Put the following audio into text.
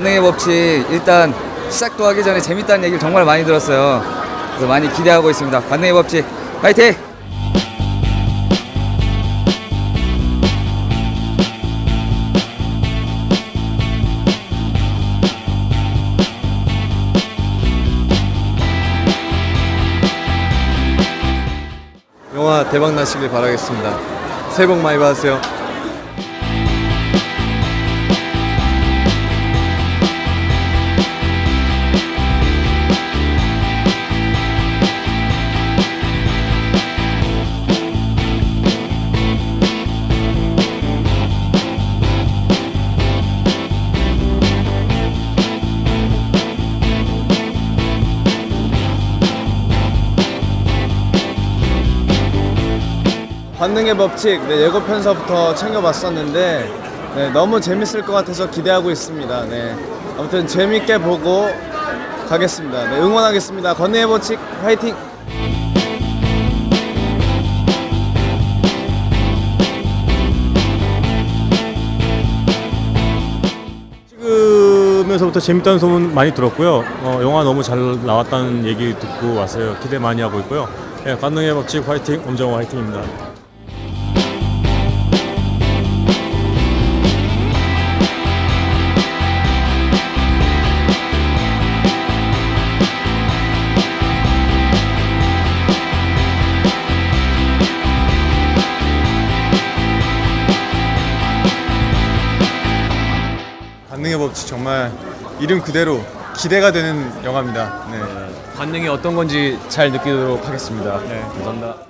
관능의 법칙 일단 시작도 하기 전에 재밌다는 얘기를 정말 많이 들었어요. 그래서 많이 기대하고 있습니다. 관능의 법칙 화이팅! 영화 대박 나시길 바라겠습니다. 새해 복 많이 받으세요. 관능의 법칙 네, 예고 편서부터 챙겨봤었는데 네, 너무 재밌을 것 같아서 기대하고 있습니다. 네, 아무튼 재밌게 보고 가겠습니다. 네, 응원하겠습니다. 관능의 법칙 화이팅! 찍으면서부터 재밌다는 소문 많이 들었고요. 어, 영화 너무 잘 나왔다는 얘기 듣고 왔어요. 기대 많이 하고 있고요. 예, 관능의 법칙 화이팅, 엄정호 화이팅입니다. 관능의 법칙 정말 이름 그대로 기대가 되는 영화입니다. 네. 관능이 어떤 건지 잘 느끼도록 하겠습니다. 네, 감사합니다.